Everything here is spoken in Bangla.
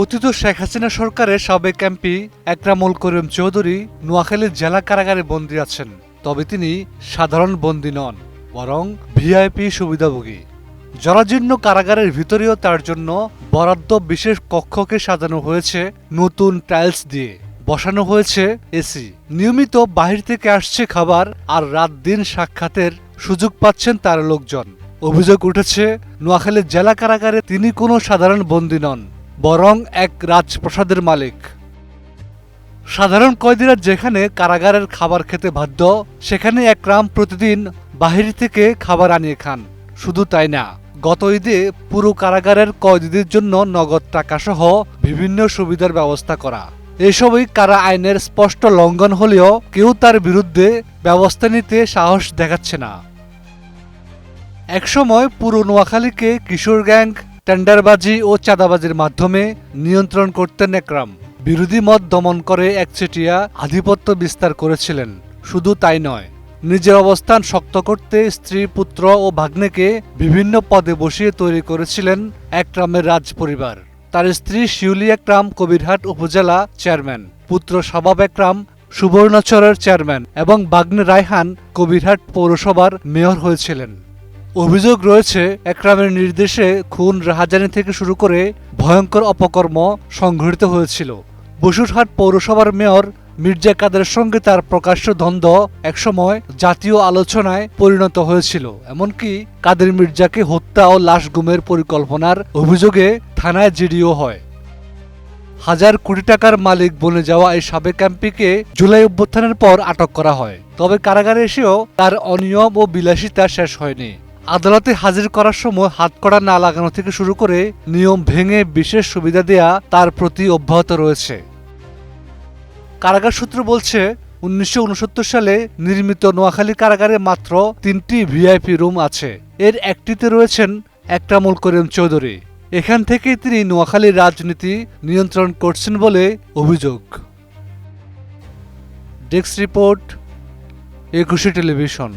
পতিত শেখ হাসিনা সরকারের সাবেক এমপি একরামুল করিম চৌধুরী নোয়াখালীর জেলা কারাগারে বন্দী আছেন, তবে তিনি সাধারণ বন্দী নন, বরং ভিআইপি সুবিধাভোগী। জরাজীর্ণ কারাগারের ভিতরেও তার জন্য বরাদ্দ বিশেষ কক্ষকে সাজানো হয়েছে নতুন টাইলস দিয়ে। বসানো হয়েছে এসি। নিয়মিত বাহির থেকে আসছে খাবার আর রাত দিন সাক্ষাতের সুযোগ পাচ্ছেন তার লোকজন। অভিযোগ উঠেছে, নোয়াখালীর জেলা কারাগারে তিনি কোনো সাধারণ বন্দী নন। বরং এক রাজপ্রসাদের মালিক। সাধারণ কয়েদিরা যেখানে কারাগারের খাবার খেতে বাধ্য, সেখানে একরাম প্রতিদিন বাহির থেকে খাবার আনিয়ে খান। শুধু তাই না, গত ঈদে পুরো কারাগারের কয়েদিদের জন্য নগদ টাকা সহ বিভিন্ন সুবিধার ব্যবস্থা করা। এসবই কারা আইনের স্পষ্ট লঙ্ঘন হলেও কেউ তার বিরুদ্ধে ব্যবস্থা নিতে সাহস দেখাচ্ছে না। একসময় পুরো নোয়াখালীকে কিশোর গ্যাং টেন্ডারবাজি ও চাঁদাবাজির মাধ্যমে নিয়ন্ত্রণ করতেন একরাম। বিরোধী মত দমন করে একচেটিয়া আধিপত্য বিস্তার করেছিলেন। শুধু তাই নয়, নিজের অবস্থান শক্ত করতে স্ত্রী, পুত্র ও ভাগ্নেকে বিভিন্ন পদে বসিয়ে তৈরি করেছিলেন একরামের রাজ পরিবার তার স্ত্রী শিউলি একরাম কবিরহাট উপজেলা চেয়ারম্যান, পুত্র শাবাব একরাম সুবর্ণচরের চেয়ারম্যান এবং বাগ্নে রায়হান কবিরহাট পৌরসভার মেয়র হয়েছিলেন। অভিযোগ রয়েছে, একরামের নির্দেশে খুন রাহাজানি থেকে শুরু করে ভয়ঙ্কর অপকর্ম সংঘটিত হয়েছিল। বসুরহাট পৌরসভার মেয়র মির্জা কাদের সঙ্গে তার প্রকাশ্য দ্বন্দ্ব একসময় জাতীয় আলোচনায় পরিণত হয়েছিল। এমনকি কাদের মির্জাকে হত্যা ও লাশ গুমের পরিকল্পনার অভিযোগে থানায় জিডিও হয়। হাজার কোটি টাকার মালিক বনে যাওয়া এই সাবেক এমপিকে জুলাই অভ্যুত্থানের পর আটক করা হয়। তবে কারাগারে এসেও তার অনিয়ম ও বিলাসিতা শেষ হয়নি। আদালতে হাজির করার সময় হাতকড়া না লাগানো থেকে শুরু করে নিয়ম ভেঙে বিশেষ সুবিধা দেয়া তার প্রতি অব্যাহত রয়েছে। কারাগার সূত্র বলছে, উনিশশো উনসত্তর সালে নির্মিত নোয়াখালী কারাগারে মাত্র তিনটি ভিআইপি রুম আছে। এর একটিতে রয়েছেন একরামুল করিম চৌধুরী। এখান থেকেই তিনি নোয়াখালীর রাজনীতি নিয়ন্ত্রণ করছেন বলে অভিযোগ। Desk report, Ekushey television.